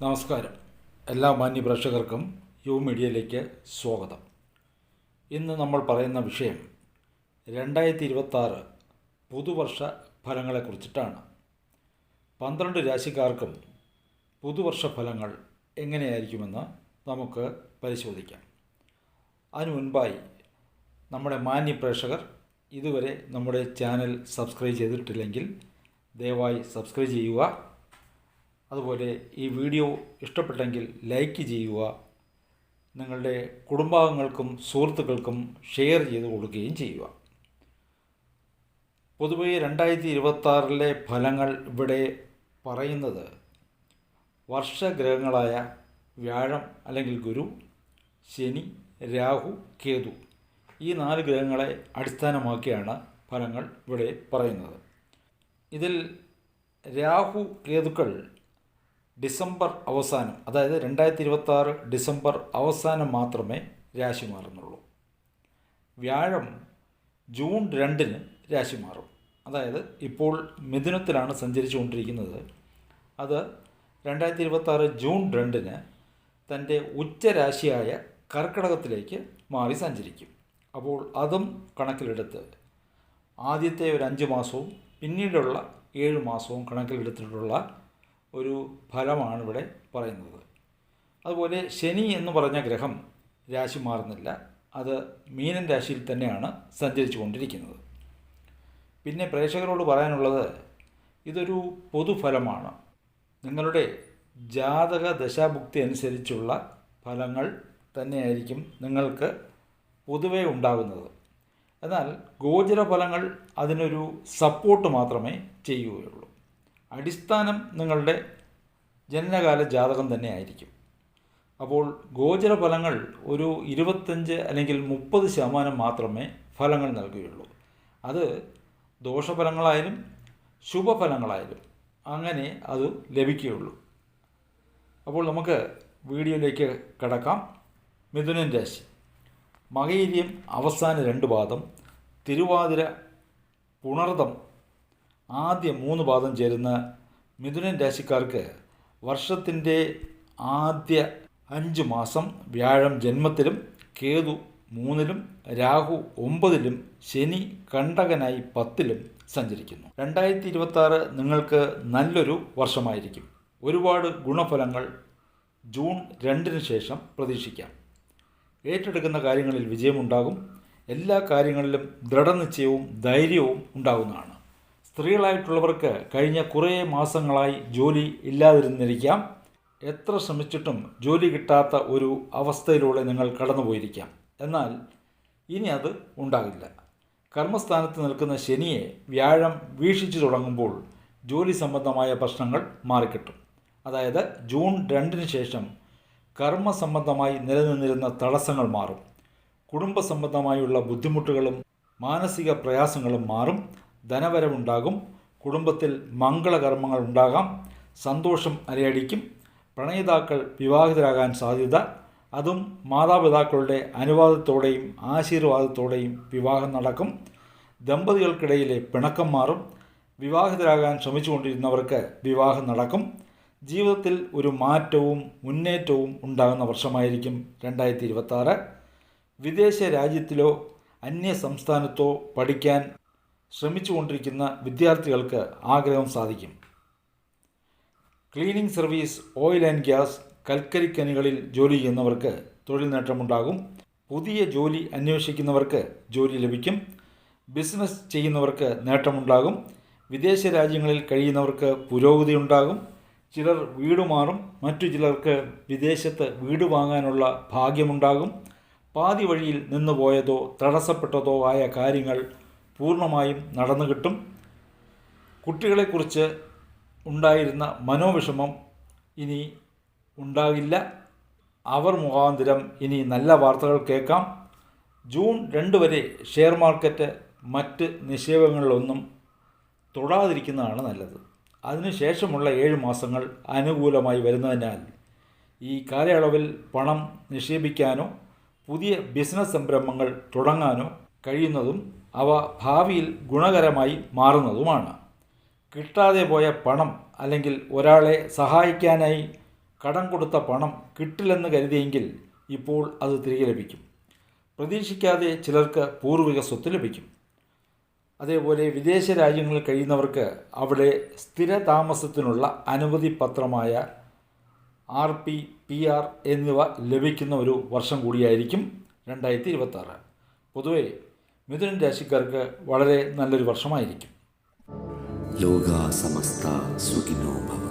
നമസ്കാരം. എല്ലാ മാന്യ പ്രേക്ഷകർക്കും യു മീഡിയയിലേക്ക് സ്വാഗതം. ഇന്ന് നമ്മൾ പറയുന്ന വിഷയം രണ്ടായിരത്തി ഇരുപത്താറ് പുതുവർഷ ഫലങ്ങളെക്കുറിച്ചിട്ടാണ് പന്ത്രണ്ട് രാശിക്കാർക്കും പുതുവർഷ ഫലങ്ങൾ എങ്ങനെയായിരിക്കുമെന്ന് നമുക്ക് പരിശോധിക്കാം. അതിനു മുൻപായി നമ്മുടെ മാന്യ പ്രേക്ഷകർ ഇതുവരെ നമ്മുടെ ചാനൽ സബ്സ്ക്രൈബ് ചെയ്തിട്ടില്ലെങ്കിൽ ദയവായി സബ്സ്ക്രൈബ് ചെയ്യുക. അതുപോലെ ഈ വീഡിയോ ഇഷ്ടപ്പെട്ടെങ്കിൽ ലൈക്ക് ചെയ്യുക നിങ്ങളുടെ കുടുംബാംഗങ്ങൾക്കും സുഹൃത്തുക്കൾക്കും ഷെയർ ചെയ്ത് കൊടുക്കുകയും ചെയ്യുക. പൊതുവേ രണ്ടായിരത്തി ഇരുപത്താറിലെ ഫലങ്ങൾ ഇവിടെ പറയുന്നത് വർഷഗ്രഹങ്ങളായ വ്യാഴം അല്ലെങ്കിൽ ഗുരു ശനി രാഹു കേതു ഈ നാല് ഗ്രഹങ്ങളെ അടിസ്ഥാനമാക്കിയാണ് ഫലങ്ങൾ ഇവിടെ പറയുന്നത്. ഇതിൽ രാഹു കേതുക്കൾ ഡിസംബർ അവസാനം അതായത് രണ്ടായിരത്തി ഇരുപത്തി ആറ് ഡിസംബർ അവസാനം മാത്രമേ രാശി മാറുന്നുള്ളൂ. വ്യാഴം ജൂൺ രണ്ടിന് രാശി മാറും. അതായത് ഇപ്പോൾ മിഥുനത്തിലാണ് സഞ്ചരിച്ചുകൊണ്ടിരിക്കുന്നത്. അത് രണ്ടായിരത്തി ഇരുപത്തി ആറ് ജൂൺ രണ്ടിന് തന്റെ ഉച്ചരാശിയായ കർക്കിടകത്തിലേക്ക് മാറി സഞ്ചരിക്കും. അപ്പോൾ അതും കണക്കിലെടുത്ത് ആദ്യത്തെ ഒരു അഞ്ച് മാസവും പിന്നീടുള്ള ഏഴ് മാസവും കണക്കിലെടുത്തിട്ടുള്ള ഒരു ഫലമാണ് ഇവിടെ പറയുന്നത്. അതുപോലെ ശനി എന്ന് പറഞ്ഞ ഗ്രഹം രാശി മാറുന്നില്ല. അത് മീനൻ രാശിയിൽ തന്നെയാണ് സഞ്ചരിച്ചു കൊണ്ടിരിക്കുന്നത് പിന്നെ പ്രേക്ഷകരോട് പറയാനുള്ളത് ഇതൊരു പൊതുഫലമാണ്. നിങ്ങളുടെ ജാതക ദശാഭുക്തി അനുസരിച്ചുള്ള ഫലങ്ങൾ തന്നെയായിരിക്കും നിങ്ങൾക്ക് പൊതുവേ ഉണ്ടാകുന്നത്. എന്നാൽ ഗോചര ഫലങ്ങൾ അതിനൊരു സപ്പോർട്ട് മാത്രമേ ചെയ്യുകയുള്ളൂ. അടിസ്ഥാനം നിങ്ങളുടെ ജനനകാല ജാതകം തന്നെ ആയിരിക്കും. അപ്പോൾ ഗോചര ഫലങ്ങൾ ഒരു ഇരുപത്തഞ്ച് അല്ലെങ്കിൽ മുപ്പത് ശതമാനം മാത്രമേ ഫലങ്ങൾ നൽകുകയുള്ളൂ. അത് ദോഷഫലങ്ങളായാലും ശുഭഫലങ്ങളായാലും അങ്ങനെ അത് ലഭിക്കുകയുള്ളൂ. അപ്പോൾ നമുക്ക് വീഡിയോയിലേക്ക് കടക്കാം. മിഥുനൻ രാശി. മകയിര്യം അവസാന രണ്ട് പാദം തിരുവാതിര പുണർദം ആദ്യ മൂന്ന് പാദം ചേരുന്ന മിഥുനൻ രാശിക്കാർക്ക് വർഷത്തിന്റെ ആദ്യ അഞ്ച് മാസം വ്യാഴം ജന്മത്തിലും കേതു മൂന്നിലും രാഹു ഒമ്പതിലും ശനി കണ്ടകനായി പത്തിലും സഞ്ചരിക്കുന്നു. രണ്ടായിരത്തി ഇരുപത്തി നിങ്ങൾക്ക് നല്ലൊരു വർഷമായിരിക്കും. ഒരുപാട് ഗുണഫലങ്ങൾ ജൂൺ രണ്ടിന് ശേഷം പ്രതീക്ഷിക്കാം. ഏറ്റെടുക്കുന്ന കാര്യങ്ങളിൽ വിജയമുണ്ടാകും. എല്ലാ കാര്യങ്ങളിലും ദൃഢനിശ്ചയവും ധൈര്യവും ഉണ്ടാകുന്നതാണ്. സ്ത്രീകളായിട്ടുള്ളവർക്ക് കഴിഞ്ഞ കുറേ മാസങ്ങളായി ജോലി ഇല്ലാതിരുന്നിരിക്കാം. എത്ര ശ്രമിച്ചിട്ടും ജോലി കിട്ടാത്ത ഒരു അവസ്ഥയിലൂടെ നിങ്ങൾ കടന്നുപോയിരിക്കാം. എന്നാൽ ഇനി അത് ഉണ്ടാകില്ല. കർമ്മസ്ഥാനത്ത് നിൽക്കുന്ന ശനിയെ വ്യാഴം വീക്ഷിച്ചു തുടങ്ങുമ്പോൾ ജോലി സംബന്ധമായ പ്രശ്നങ്ങൾ മാറിക്കിട്ടും. അതായത് ജൂൺ രണ്ടിന് ശേഷം കർമ്മ സംബന്ധമായി നിലനിന്നിരുന്ന തടസ്സങ്ങൾ മാറും. കുടുംബ സംബന്ധമായുള്ള ബുദ്ധിമുട്ടുകളും മാനസിക പ്രയാസങ്ങളും മാറും. ധനവരവുണ്ടാകും. കുടുംബത്തിൽ മംഗളകർമ്മങ്ങൾ ഉണ്ടാകാം. സന്തോഷം അലയടിക്കും. പ്രണയിതാക്കൾ വിവാഹിതരാകാൻ സാധ്യത. അതും മാതാപിതാക്കളുടെ അനുവാദത്തോടെയും ആശീർവാദത്തോടെയും വിവാഹം നടക്കും. ദമ്പതികൾക്കിടയിലെ പിണക്കം മാറും. വിവാഹിതരാകാൻ ശ്രമിച്ചുകൊണ്ടിരുന്നവർക്ക് വിവാഹം നടക്കും. ജീവിതത്തിൽ ഒരു മാറ്റവും മുന്നേറ്റവും ഉണ്ടാകുന്ന വർഷമായിരിക്കും രണ്ടായിരത്തി ഇരുപത്താറ്. വിദേശ രാജ്യത്തിലോ അന്യ സംസ്ഥാനത്തോ പഠിക്കാൻ ശ്രമിച്ചുകൊണ്ടിരിക്കുന്ന വിദ്യാർത്ഥികൾക്ക് ആഗ്രഹം സാധിക്കും. Cleaning service oil and gas കൽക്കരിക്കനികളിൽ ജോലി ചെയ്യുന്നവർക്ക് തൊഴിൽ നേട്ടമുണ്ടാകും. പുതിയ ജോലി അന്വേഷിക്കുന്നവർക്ക് ജോലി ലഭിക്കും. ബിസിനസ് ചെയ്യുന്നവർക്ക് നേട്ടമുണ്ടാകും. വിദേശ രാജ്യങ്ങളിൽ കഴിയുന്നവർക്ക് പുരോഗതി ഉണ്ടാകും. ചിലർ വീട് മാറും. മറ്റു ചിലർക്ക് വിദേശത്ത് വീട് വാങ്ങാനുള്ള ഭാഗ്യമുണ്ടാകും. പാതി വഴിയിൽ നിന്നുപോയതോ തടസ്സപ്പെട്ടതോ ആയ കാര്യങ്ങൾ പൂർണമായും നടന്നു കിട്ടും. കുട്ടികളെക്കുറിച്ച് ഉണ്ടായിരുന്ന മനോവിഷമം ഇനി ഉണ്ടാകില്ല. അവർ മുഖാന്തരം ഇനി നല്ല വാർത്തകൾ കേൾക്കാം. ജൂൺ രണ്ട് വരെ ഷെയർ മാർക്കറ്റ് മറ്റ് നിക്ഷേപങ്ങളിലൊന്നും തൊടാതിരിക്കുന്നതാണ് നല്ലത്. അതിനുശേഷമുള്ള ഏഴ് മാസങ്ങൾ അനുകൂലമായി വരുന്നതിനാൽ ഈ കാലയളവിൽ പണം നിക്ഷേപിക്കാനോ പുതിയ ബിസിനസ് സംരംഭങ്ങൾ തുടങ്ങാനോ കഴിയുന്നതും അവ ഭാവിയിൽ ഗുണകരമായി മാറുന്നതുമാണ്. കിട്ടാതെ പോയ പണം അല്ലെങ്കിൽ ഒരാളെ സഹായിക്കാനായി കടം കൊടുത്ത പണം കിട്ടില്ലെന്ന് കരുതിയെങ്കിൽ ഇപ്പോൾ അത് തിരികെ ലഭിക്കും. പ്രതീക്ഷിക്കാതെ ചിലർക്ക് പൂർവിക സ്വത്ത് ലഭിക്കും. അതേപോലെ വിദേശ രാജ്യങ്ങളിൽ കഴിയുന്നവർക്ക് അവിടെ സ്ഥിര താമസത്തിനുള്ള അനുമതി പത്രമായ ആർ പി പി ആർ എന്നിവ ലഭിക്കുന്ന ഒരു വർഷം കൂടിയായിരിക്കും രണ്ടായിരത്തി ഇരുപത്താറ്. പൊതുവെ മിഥുനൻ രാശിക്കാർക്ക് വളരെ നല്ലൊരു വർഷമായിരിക്കും. ലോകാസമസ്ത സമസ്ത സുഖിനോ ഭവന്തു